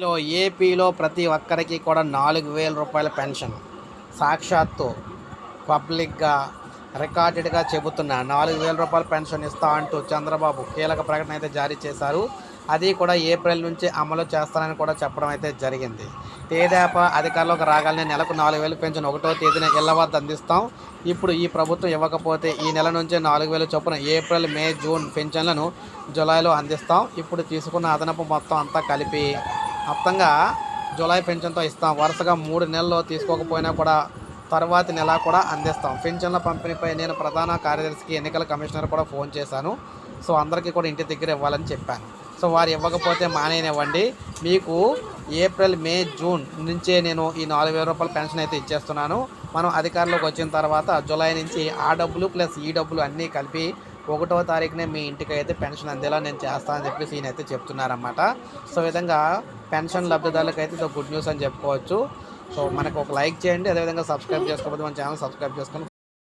ఏపీలో ఏపీలో ప్రతి ఒక్కరికి కూడా నాలుగు వేల రూపాయల పెన్షన్. సాక్షాత్తు పబ్లిక్గా రికార్డెడ్గా చెబుతున్నా నాలుగు వేల రూపాయల పెన్షన్ ఇస్తా అంటూ చంద్రబాబు కీలక ప్రకటన అయితే జారీ చేశారు. అది కూడా ఏప్రిల్ నుంచి అమలు చేస్తానని కూడా చెప్పడం అయితే జరిగింది. తేదాప అధికారంలోకి రాగానే నెలకు నాలుగు వేలు పెన్షన్ ఒకటో తేదీన ఇళ్ళ వద్ద అందిస్తాం. ఇప్పుడు ఈ ప్రభుత్వం ఇవ్వకపోతే ఈ నెల నుంచి నాలుగు వేలు చొప్పున ఏప్రిల్ మే జూన్ పెన్షన్లను జూలైలో అందిస్తాం. ఇప్పుడు తీసుకున్న అదనపు మొత్తం అంతా కలిపి మొత్తంగా జూలై పెన్షన్తో ఇస్తాం. వరుసగా మూడు నెలల్లో తీసుకోకపోయినా కూడా తర్వాతి నెల కూడా అందిస్తాం. పెన్షన్ల పంపిణీపై నేను ప్రధాన కార్యదర్శికి ఎన్నికల కమిషనర్ కూడా ఫోన్ చేశాను. సో అందరికీ కూడా ఇంటి దగ్గర ఇవ్వాలని చెప్పాను. సో వారు ఇవ్వకపోతే మానేనివ్వండి. మీకు ఏప్రిల్ మే జూన్ నుంచే నేను ఈ నాలుగు వేల రూపాయల పెన్షన్ అయితే ఇచ్చేస్తున్నాను. మనం అధికారంలోకి వచ్చిన తర్వాత జూలై నుంచి ఆ డబ్బులు ప్లస్ ఈ డబ్బులు అన్నీ కలిపి ఒకటవ తారీఖునే మీ ఇంటికి అయితే పెన్షన్ అందేలా నేను చేస్తానని చెప్పేసి ఈయన అయితే చెప్తున్నారన్నమాట. సో ఈ విధంగా పెన్షన్ లబ్ధిదారులకు అయితే ఇది గుడ్ న్యూస్ అని చెప్పుకోవచ్చు. సో మనకు ఒక లైక్ చేయండి అదేవిధంగా సబ్స్క్రైబ్ చేసుకోకపోతే మన ఛానల్ సబ్స్క్రైబ్ చేసుకొని